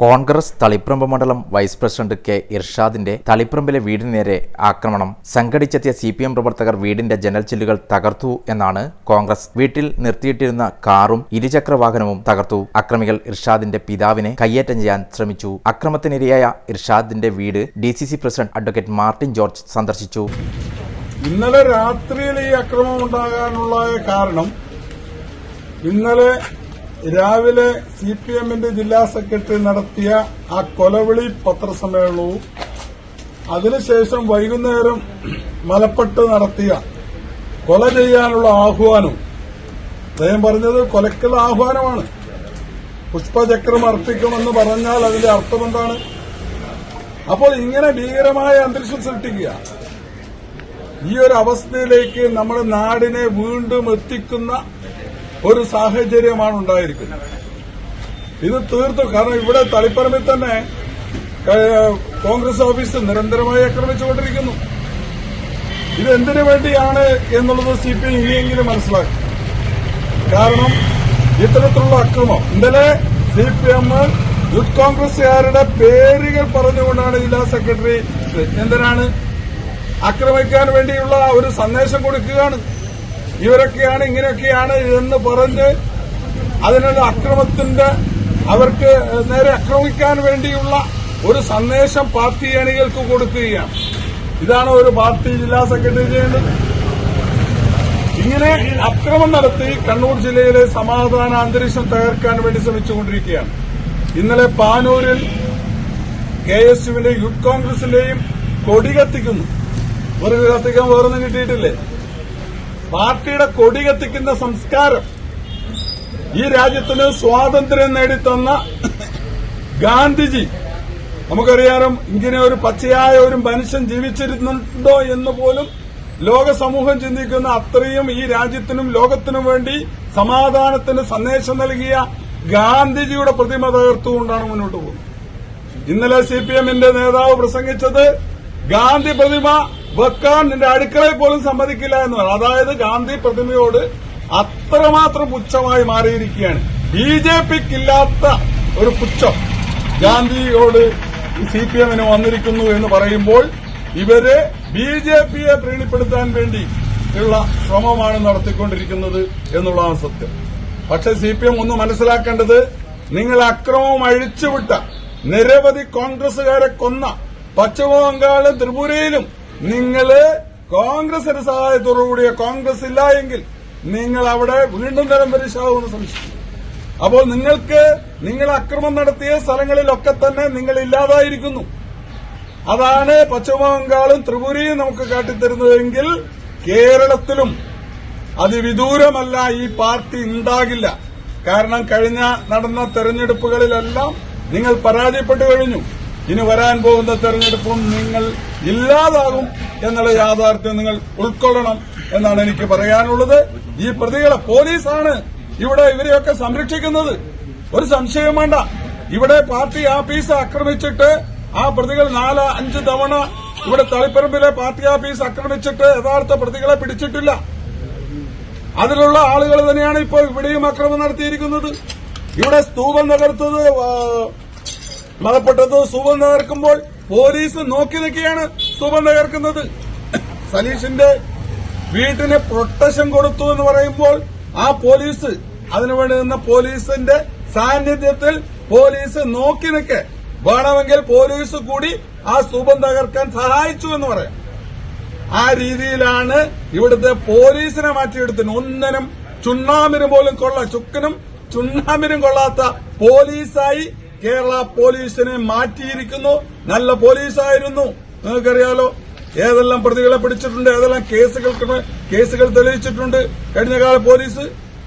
കോൺഗ്രസ് തളിപ്പറമ്പ് മണ്ഡലം vice president K ഇർഷാദിന്റെ തളിപ്രമ്പിലെ വീടിന് നേരെ ആക്രമണം. സംഘടിച്ചെത്തിയ സി പി എം പ്രവർത്തകർ വീടിന്റെ ജനൽ ചില്ലുകൾ തകർത്തു എന്നാണ് കോൺഗ്രസ്. വീട്ടിൽ നിർത്തിയിട്ടിരുന്ന കാറും ഇരുചക്ര വാഹനവും തകർത്തു. അക്രമികൾ ഇർഷാദിന്റെ പിതാവിനെ കയ്യേറ്റം ചെയ്യാൻ ശ്രമിച്ചു. അക്രമത്തിനിരയായ ഇർഷാദിന്റെ വീട് D C C president advocate Martin George സന്ദർശിച്ചു. ഇന്നലെ രാത്രിയിൽ ഈ അക്രമം ഉണ്ടാകാനുള്ള കാരണം ഇന്നലെ രാവിലെ സി പി എമ്മിന്റെ ജില്ലാ സെക്രട്ടറി നടത്തിയ ആ കൊലവിളി പത്രസമ്മേളനവും അതിനുശേഷം വൈകുന്നേരം മലപ്പെട്ട് നടത്തിയ കൊല ചെയ്യാനുള്ള ആഹ്വാനം അദ്ദേഹം പറഞ്ഞത് കൊലക്കുള്ള ആഹ്വാനമാണ്. പുഷ്പചക്രം അർപ്പിക്കുമെന്ന് പറഞ്ഞാൽ അതിന്റെ അർത്ഥം എന്താണ്? അപ്പോൾ ഇങ്ങനെ ഭീകരമായ അന്തരീക്ഷം സൃഷ്ടിക്കുക. ഈ ഒരു അവസ്ഥയിലേക്ക് നമ്മുടെ നാടിനെ വീണ്ടും എത്തിക്കുന്ന ഒരു സാഹചര്യമാണ് ഉണ്ടായിരിക്കുന്നത്. ഇത് തീർത്തും കാരണം ഇവിടെ തളിപ്പറമ്പിൽ തന്നെ കോൺഗ്രസ് ഓഫീസ് നിരന്തരമായി ആക്രമിച്ചുകൊണ്ടിരിക്കുന്നു. ഇത് എന്തിനു വേണ്ടിയാണ് എന്നുള്ളത് സി പി ഐ ഇനിയെങ്കിലും മനസ്സിലാക്കും. കാരണം ഇത്തരത്തിലുള്ള അക്രമം. ഇന്നലെ സി പി എം യൂത്ത് കോൺഗ്രസുകാരുടെ പേരുകൾ പറഞ്ഞുകൊണ്ടാണ് ജില്ലാ സെക്രട്ടറി എന്തിനാണ് ആക്രമിക്കാൻ വേണ്ടിയുള്ള ഒരു സന്ദേശം കൊടുക്കുകയാണ്. ഇവരൊക്കെയാണ് ഇങ്ങനെയൊക്കെയാണ് എന്ന് പറഞ്ഞ് അതിനുള്ള അക്രമത്തിന്റെ അവർക്ക് നേരെ ആക്രമിക്കാൻ വേണ്ടിയുള്ള ഒരു സന്ദേശം പാർട്ടി അണികൾക്ക് കൊടുക്കുകയാണ്. ഇതാണ് ഒരു പാർട്ടി ജില്ലാ സെക്രട്ടറി ചെയ്യേണ്ടത്. ഇങ്ങനെ അക്രമം നടത്തി കണ്ണൂർ ജില്ലയിലെ സമാധാന അന്തരീക്ഷം തകർക്കാൻ വേണ്ടി ശ്രമിച്ചുകൊണ്ടിരിക്കുകയാണ്. ഇന്നലെ പാനൂരിൽ കെ എസ് യുവിന്റെയും യൂത്ത് കോൺഗ്രസിന്റെയും കൊടി കത്തിക്കുന്നു ഒരു കത്തിക്കാൻ വേറൊന്നും കിട്ടിയിട്ടില്ലേ? പാർട്ടിയുടെ കൊടി കത്തിക്കുന്ന സംസ്കാരം ഈ രാജ്യത്തിന് സ്വാതന്ത്ര്യം നേടിത്തന്ന ഗാന്ധിജി. നമുക്കറിയാം ഇങ്ങനെ ഒരു പച്ചയായ ഒരു മനുഷ്യൻ ജീവിച്ചിരുന്നുണ്ടോ എന്ന് പോലും ലോക സമൂഹം ചിന്തിക്കുന്ന അത്രയും ഈ രാജ്യത്തിനും ലോകത്തിനും വേണ്ടി സമാധാനത്തിന് സന്ദേശം നൽകിയ ഗാന്ധിജിയുടെ പ്രതിമ തകർത്തുകൊണ്ടാണ് മുന്നോട്ട് പോകുന്നത്. ഇന്നലെ സി പി നേതാവ് പ്രസംഗിച്ചത് ഗാന്ധി പ്രതിമ വെക്കാൻ നിന്റെ അടുക്കളയിൽ പോലും സമ്മതിക്കില്ല എന്നാണ് അതായത് ഗാന്ധി പ്രതിമയോട് അത്രമാത്രം പുച്ഛമായി മാറിയിരിക്കുകയാണ്. ബി ജെ പിക്കില്ലാത്ത ഒരു പുച്ഛം ഗാന്ധിയോട് സി പി എമ്മിന് വന്നിരിക്കുന്നു എന്ന് പറയുമ്പോൾ ഇവർ ബി ജെ പിയെ പ്രീണിപ്പെടുത്താൻ വേണ്ടി ഉള്ള ശ്രമമാണ് നടത്തിക്കൊണ്ടിരിക്കുന്നത് എന്നുള്ളതാണ് സത്യം. പക്ഷെ സി പി എം ഒന്ന് മനസ്സിലാക്കേണ്ടത് നിങ്ങൾ അക്രമം അഴിച്ചുവിട്ട നിരവധി കോൺഗ്രസുകാരെ കൊന്ന പശ്ചിമ ബംഗാളിലും ത്രിപുരയിലും നിങ്ങൾ കോൺഗ്രസിന്റെ സഹായത്തോടുകൂടിയ കോൺഗ്രസ് ഇല്ല എങ്കിൽ നിങ്ങൾ അവിടെ വീണ്ടും തരം പരിശാവുമെന്ന് സംശയിക്കും അപ്പോൾ നിങ്ങൾക്ക് നിങ്ങൾ അക്രമം നടത്തിയ സ്ഥലങ്ങളിലൊക്കെ തന്നെ നിങ്ങൾ ഇല്ലാതായിരിക്കുന്നു. അതാണ് പശ്ചിമ ബംഗാളും ത്രിപുരയും നമുക്ക് കാട്ടിത്തരുന്നതെങ്കിൽ കേരളത്തിലും അതിവിദൂരമല്ല ഈ പാർട്ടി ഉണ്ടാകില്ല. കാരണം കഴിഞ്ഞ നടന്ന തെരഞ്ഞെടുപ്പുകളിലെല്ലാം നിങ്ങൾ പരാജയപ്പെട്ടു കഴിഞ്ഞു. ഇനി വരാൻ പോകുന്ന തെരഞ്ഞെടുപ്പും നിങ്ങൾ ഇല്ലാതാകും എന്നുള്ള യാഥാർത്ഥ്യം നിങ്ങൾ ഉൾക്കൊള്ളണം എന്നാണ് എനിക്ക് പറയാനുള്ളത്. ഈ പ്രതികളെ പോലീസാണ് ഇവിടെ ഇവരെയൊക്കെ സംരക്ഷിക്കുന്നത്. ഒരു സംശയം വേണ്ട. ഇവിടെ പാർട്ടി ആഫീസ് ആക്രമിച്ചിട്ട് ആ പ്രതികൾ നാല് അഞ്ച് തവണ ഇവിടെ തളിപ്പറമ്പിലെ പാർട്ടി ആഫീസ് ആക്രമിച്ചിട്ട് യഥാർത്ഥ പ്രതികളെ പിടിച്ചിട്ടില്ല. അതിലുള്ള ആളുകൾ തന്നെയാണ് ഇപ്പോൾ ഇവിടെയും അക്രമം നടത്തിയിരിക്കുന്നത്. ഇവിടെ സ്തൂപം തകർത്തത് മതപ്പെട്ടത് സ്തൂപം തകർക്കുമ്പോൾ പോലീസ് നോക്കി നിൽക്കുകയാണ് സ്തൂപം തകർക്കുന്നത് സലീഷിന്റെ വീട്ടിന് പ്രൊട്ടക്ഷൻ കൊടുത്തു എന്ന് പറയുമ്പോൾ ആ പോലീസ് അതിനുവേണ്ടി നിന്ന പോലീസിന്റെ സാന്നിധ്യത്തിൽ പോലീസ് നോക്കി നിൽക്കെ. വേണമെങ്കിൽ പോലീസ് കൂടി ആ സ്തൂപം തകർക്കാൻ സഹായിച്ചു എന്ന് പറയാം. ആ രീതിയിലാണ് ഇവിടുത്തെ പോലീസിനെ മാറ്റിയെടുത്തിന് ഒന്നിനും ചുണ്ണാമ്പിനും പോലും കൊള്ള ചുക്കിനും ചുണ്ണാമ്പിനും കൊള്ളാത്ത പോലീസായി കേരള പോലീസിനെ മാറ്റിയിരിക്കുന്നു. നല്ല പോലീസായിരുന്നു. നിങ്ങൾക്കറിയാലോ ഏതെല്ലാം പ്രതികളെ പിടിച്ചിട്ടുണ്ട് ഏതെല്ലാം കേസുകൾ കേസുകൾ തെളിയിച്ചിട്ടുണ്ട് കഴിഞ്ഞകാല പോലീസ്.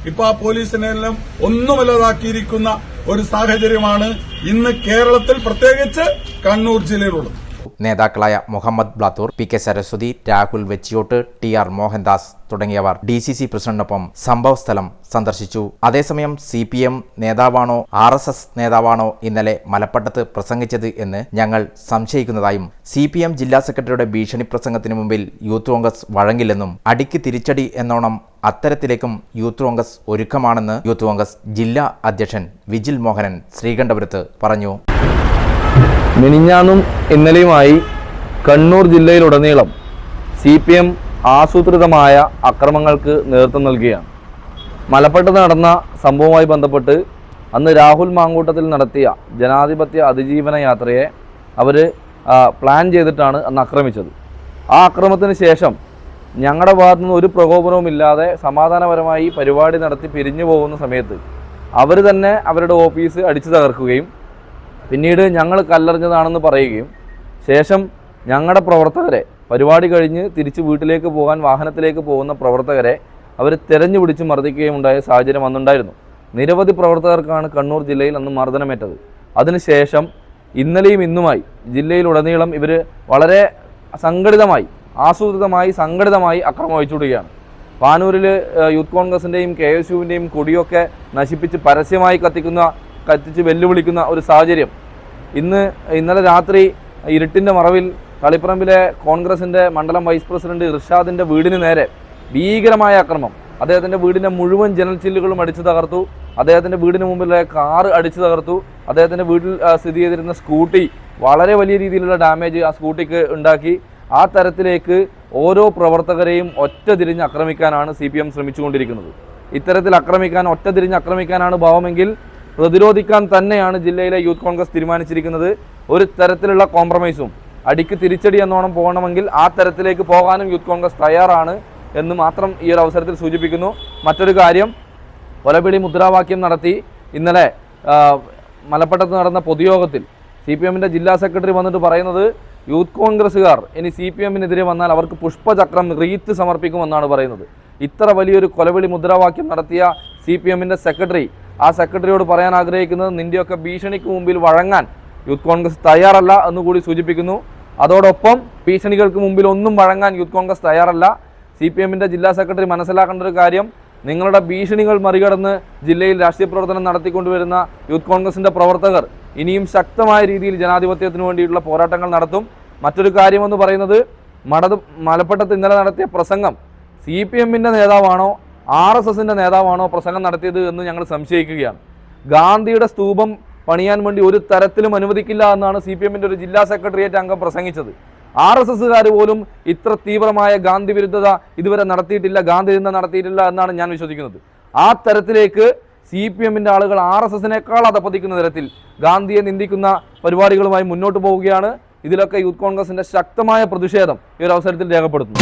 ഇപ്പൊ ആ പോലീസിനെ എല്ലാം ഒന്നുമല്ലാതാക്കിയിരിക്കുന്ന ഒരു സാഹചര്യമാണ് ഇന്ന് കേരളത്തിൽ പ്രത്യേകിച്ച് കണ്ണൂർ ജില്ലയിലുള്ളത്. നേതാക്കളായ Muhammad Blathur P K Saraswathi Rahul Vechiyot T R Mohandas തുടങ്ങിയവർ ഡി സി സി പ്രസിഡന്റിനൊപ്പം സംഭവസ്ഥലം സന്ദർശിച്ചു. അതേസമയം സി പി എം നേതാവാണോ ആർ എസ് എസ് നേതാവാണോ ഇന്നലെ മലപ്പട്ടത്ത് പ്രസംഗിച്ചത് എന്ന് ഞങ്ങൾ സംശയിക്കുന്നതായും സി പി എം ജില്ലാ സെക്രട്ടറിയുടെ ഭീഷണി പ്രസംഗത്തിന് മുമ്പിൽ യൂത്ത് കോൺഗ്രസ് വഴങ്ങില്ലെന്നും അടിക്ക് തിരിച്ചടി എന്നോണം അത്തരത്തിലേക്കും യൂത്ത് കോൺഗ്രസ് ഒരുക്കമാണെന്ന് യൂത്ത് കോൺഗ്രസ് ജില്ലാ അധ്യക്ഷൻ വിജിൽ മോഹനൻ ശ്രീകണ്ഠപുരത്ത് പറഞ്ഞു. മിനിഞ്ഞാന്നും ഇന്നലെയുമായി കണ്ണൂർ ജില്ലയിലുടനീളം സി പി എം ആസൂത്രിതമായ അക്രമങ്ങൾക്ക് നേതൃത്വം നൽകുകയാണ് മലപ്പെട്ട് നടന്ന സംഭവവുമായി ബന്ധപ്പെട്ട് അന്ന് രാഹുൽ മാങ്കൂട്ടത്തിൽ നടത്തിയ ജനാധിപത്യ അതിജീവന യാത്രയെ അവർ പ്ലാൻ ചെയ്തിട്ടാണ് അന്ന് ആക്രമിച്ചത്. ആ അക്രമത്തിന് ശേഷം ഞങ്ങളുടെ ഭാഗത്തു നിന്ന് ഒരു പ്രകോപനവും ഇല്ലാതെ സമാധാനപരമായി പരിപാടി നടത്തി പിരിഞ്ഞു പോകുന്ന സമയത്ത് അവർ തന്നെ അവരുടെ ഓഫീസ് അടിച്ചു തകർക്കുകയും പിന്നീട് ഞങ്ങൾ കല്ലെറിഞ്ഞതാണെന്ന് പറയുകയും ശേഷം ഞങ്ങളുടെ പ്രവർത്തകരെ പരിപാടി കഴിഞ്ഞ് തിരിച്ച് വീട്ടിലേക്ക് പോകാൻ വാഹനത്തിലേക്ക് പോകുന്ന പ്രവർത്തകരെ അവർ തെരഞ്ഞു പിടിച്ച് മർദ്ദിക്കുകയും ഉണ്ടായ സാഹചര്യം അന്നുണ്ടായിരുന്നു. നിരവധി പ്രവർത്തകർക്കാണ് കണ്ണൂർ ജില്ലയിൽ അന്ന് മർദ്ദനമേറ്റത്. അതിനുശേഷം ഇന്നലെയും ഇന്നുമായി ജില്ലയിലുടനീളം ഇവർ വളരെ സംഘടിതമായി ആസൂത്രിതമായി സംഘടിതമായി അക്രമം വഹിച്ചുവിടുകയാണ് പാനൂരിൽ യൂത്ത് കോൺഗ്രസിന്റെയും കെ എസ് യുവിന്റെയും കൊടിയൊക്കെ നശിപ്പിച്ച് പരസ്യമായി കത്തിക്കുന്ന കത്തിച്ച് വെല്ലുവിളിക്കുന്ന ഒരു സാഹചര്യം ഇന്ന് ഇന്നലെ രാത്രി ഇരുട്ടിന്റെ മറവിൽ തളിപ്പറമ്പിലെ കോൺഗ്രസിന്റെ മണ്ഡലം വൈസ് പ്രസിഡന്റ് ഇർഷാദിന്റെ വീടിന് നേരെ ഭീകരമായ ആക്രമണം അദ്ദേഹത്തിന്റെ വീടിന്റെ മുഴുവൻ ജനൽ ചില്ലുകളും അടിച്ചു തകർത്തു. അദ്ദേഹത്തിന്റെ വീടിന് മുമ്പിലെ കാറ് അടിച്ചു തകർത്തു. അദ്ദേഹത്തിന്റെ വീട്ടിൽ സ്ഥിതി ചെയ്തിരുന്ന സ്കൂട്ടി വളരെ വലിയ രീതിയിലുള്ള ഡാമേജ് ആ സ്കൂട്ടിക്ക് ഉണ്ടാക്കി. ആ തരത്തിലേക്ക് ഓരോ പ്രവർത്തകരെയും ഒറ്റ തിരിഞ്ഞ് ആക്രമിക്കാനാണ് സി പി എം ശ്രമിച്ചുകൊണ്ടിരിക്കുന്നത്. ഇത്തരത്തിൽ ആക്രമിക്കാൻ ഒറ്റ തിരിഞ്ഞ് ആക്രമിക്കാനാണ് ഭാവമെങ്കിൽ പ്രതിരോധിക്കാൻ തന്നെയാണ് ജില്ലയിലെ യൂത്ത് കോൺഗ്രസ് തീരുമാനിച്ചിരിക്കുന്നത്. ഒരു തരത്തിലുള്ള കോംപ്രമൈസും അടിക്ക് തിരിച്ചടി എന്നോണം പോകണമെങ്കിൽ ആ തരത്തിലേക്ക് പോകാനും യൂത്ത് കോൺഗ്രസ് തയ്യാറാണ് എന്ന് മാത്രം ഈ ഒരു അവസരത്തിൽ സൂചിപ്പിക്കുന്നു. മറ്റൊരു കാര്യം കൊലപിടി മുദ്രാവാക്യം നടത്തി. ഇന്നലെ മലപ്പുറത്ത് നടന്ന പൊതുയോഗത്തിൽ സി പി എമ്മിന്റെ ജില്ലാ സെക്രട്ടറി വന്നിട്ട് പറയുന്നത് യൂത്ത് കോൺഗ്രസ്സുകാർ ഇനി സി പി എമ്മിനെതിരെ വന്നാൽ അവർക്ക് പുഷ്പചക്രം റീത്ത് സമർപ്പിക്കുമെന്നാണ് പറയുന്നത്. ഇത്ര വലിയൊരു കൊലവിളി മുദ്രാവാക്യം നടത്തിയ സി പി എമ്മിന്റെ സെക്രട്ടറി ആ സെക്രട്ടറിയോട് പറയാൻ ആഗ്രഹിക്കുന്നത് നിന്റെയൊക്കെ ഭീഷണിക്ക് മുമ്പിൽ വഴങ്ങാൻ യൂത്ത് കോൺഗ്രസ് തയ്യാറല്ല എന്നുകൂടി സൂചിപ്പിക്കുന്നു. അതോടൊപ്പം ഭീഷണികൾക്ക് മുമ്പിൽ ഒന്നും വഴങ്ങാൻ യൂത്ത് കോൺഗ്രസ് തയ്യാറല്ല. സി പി എമ്മിന്റെ ജില്ലാ സെക്രട്ടറി മനസ്സിലാക്കേണ്ട ഒരു കാര്യം നിങ്ങളുടെ ഭീഷണികൾ മറികടന്ന് ജില്ലയിൽ രാഷ്ട്രീയ പ്രവർത്തനം നടത്തിക്കൊണ്ടുവരുന്ന യൂത്ത് കോൺഗ്രസിന്റെ പ്രവർത്തകർ ഇനിയും ശക്തമായ രീതിയിൽ ജനാധിപത്യത്തിന് വേണ്ടിയിട്ടുള്ള പോരാട്ടങ്ങൾ നടത്തും. മറ്റൊരു കാര്യമെന്ന് പറയുന്നത് മടത് മലപ്പട്ടത്ത് ഇന്നലെ നടത്തിയ പ്രസംഗം സി പി എമ്മിന്റെ നേതാവാണോ ആർ എസ് എസിന്റെ നേതാവാണോ പ്രസംഗം നടത്തിയത് എന്ന് ഞങ്ങൾ സംശയിക്കുകയാണ്. ഗാന്ധിയുടെ സ്തൂപം പണിയാൻ വേണ്ടി ഒരു തരത്തിലും അനുവദിക്കില്ല എന്നാണ് സി പി എമ്മിന്റെ ഒരു ജില്ലാ സെക്രട്ടേറിയറ്റ് അംഗം പ്രസംഗിച്ചത്. ആർ എസ് എസ്സുകാർ പോലും ഇത്ര തീവ്രമായ ഗാന്ധി വിരുദ്ധത ഇതുവരെ നടത്തിയിട്ടില്ല ഗാന്ധി ചിന്ത നടത്തിയിട്ടില്ല എന്നാണ് ഞാൻ വിശ്വസിക്കുന്നത്. ആ തരത്തിലേക്ക് സി പി എമ്മിന്റെ ആളുകൾ ആർ എസ് എസിനേക്കാൾ അതപ്പതിക്കുന്ന തരത്തിൽ ഗാന്ധിയെ നിന്ദിക്കുന്ന പരിപാടികളുമായി മുന്നോട്ട് പോവുകയാണ്. ഇതിലൊക്കെ യൂത്ത് കോൺഗ്രസിന്റെ ശക്തമായ പ്രതിഷേധം ഈ ഒരു അവസരത്തിൽ രേഖപ്പെടുത്തുന്നു.